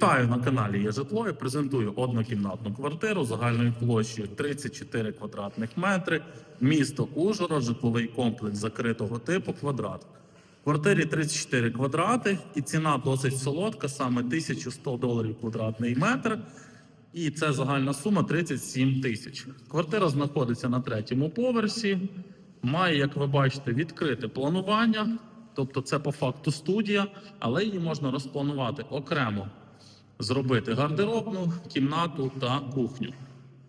Вітаю на каналі Є житло і презентую однокімнатну квартиру загальною площею 34 квадратних метри, місто Ужгород, житловий комплекс закритого типу квадрат. В квартирі 34 квадрати і ціна досить солодка, саме 1100 доларів квадратний метр. І це загальна сума 37 тисяч. Квартира знаходиться на третьому поверсі. Має, як ви бачите, відкрите планування. Тобто це по факту студія, але її можна розпланувати окремо, зробити гардеробну, кімнату та кухню.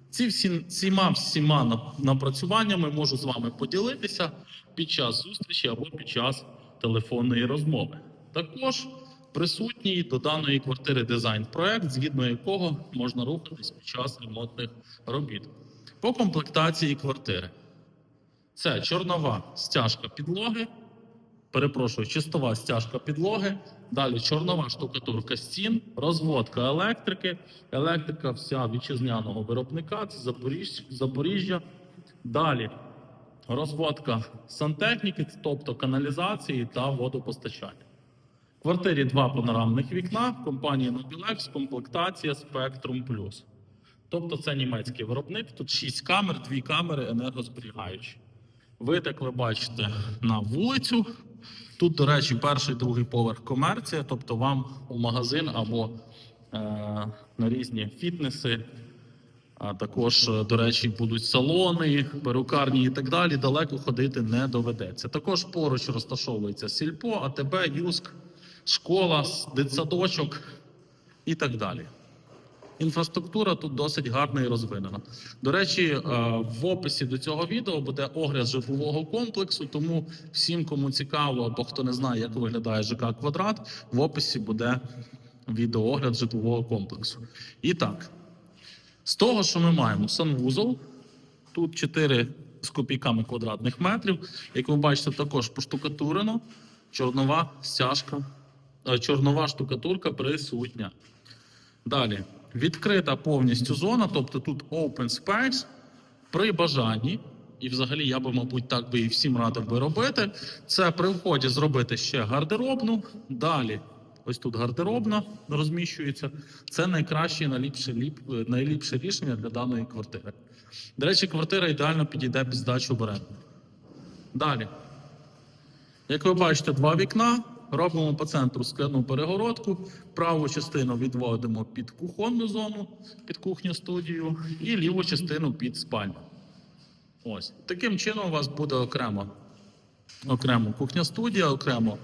Ці всі всіма всіма нап- напрацюваннями можу з вами поділитися під час зустрічі або під час телефонної розмови. Також присутній до даної квартири дизайн-проект, згідно якого можна рухатись під час ремонтних робіт. По комплектації квартири. Це чорнова стяжка підлоги, перепрошую, чистова стяжка підлоги. Далі чорнова штукатурка стін, розводка електрики, електрика вся вітчизняного виробника, це Запоріж- Запоріжжя. Далі розводка сантехніки, тобто каналізації та водопостачання. В квартирі два панорамних вікна компанії Nobilex, комплектація Spectrum Plus. Тобто це німецький виробник. Тут 6 камер, 2 камери енергозберігаючі. Витек ви бачите на вулицю. Тут, до речі, перший другий поверх комерція, тобто вам у магазин або е, на різні фітнеси. А також, е, до речі, будуть салони, перукарні і так далі. Далеко ходити не доведеться. Також поруч розташовується сільпо, АТБ, Юск, школа, дитсадочок і так далі. Інфраструктура тут досить гарна і розвинена. До речі, е, в описі до цього відео буде огляд житлового комплексу. Тому всім, кому цікаво, або хто не знає, як виглядає ЖК квадрат, в описі буде відеоогляд житлового комплексу. І так, з того, що ми маємо санвузол, тут 4 з копійками квадратних метрів. Як ви бачите, також поштукатурено, чорнова стяжка, е, чорнова штукатурка присутня. Далі відкрита повністю зона, тобто тут open space при бажанні. І взагалі я би, мабуть, так би і всім радив би робити. Це при вході зробити ще гардеробну. Далі, ось тут гардеробна розміщується. Це найкраще і найліпше, ліп, найліпше рішення для даної квартири. До речі, квартира ідеально підійде під здачу в оренду. Далі. Як ви бачите, два вікна. Робимо по центру скляну перегородку. Праву частину відводимо під кухонну зону, під кухню студію, і ліву частину під спальню. Ось. Таким чином у вас буде окремо, окремо кухня студія, окремо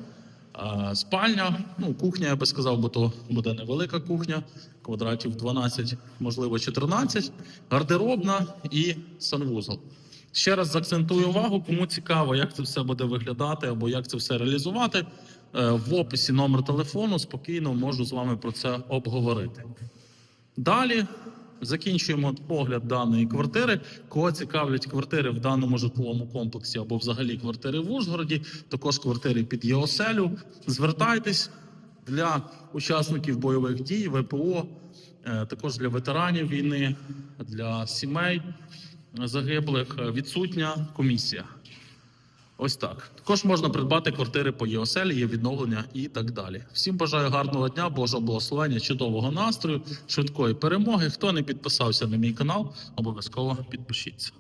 а, спальня. Ну, кухня, я би сказав, бо то буде невелика кухня, квадратів 12, можливо, 14, гардеробна і санвузол. Ще раз заакцентую увагу, кому цікаво, як це все буде виглядати або як це все реалізувати. е, В описі номер телефону спокійно можу з вами про це обговорити. Далі закінчуємо огляд даної квартири. Кого цікавлять квартири в даному житловому комплексі або взагалі квартири в Ужгороді, також квартири під ЄОСЕЛю. Звертайтесь для учасників бойових дій, ВПО, е, також для ветеранів війни, для сімей загиблих. е, Відсутня комісія. Ось так. Також можна придбати квартири по ЄОСЕЛі, є відновлення і так далі. Всім бажаю гарного дня, Божого благословення, чудового настрою, швидкої перемоги. Хто не підписався на мій канал, обов'язково підпишіться.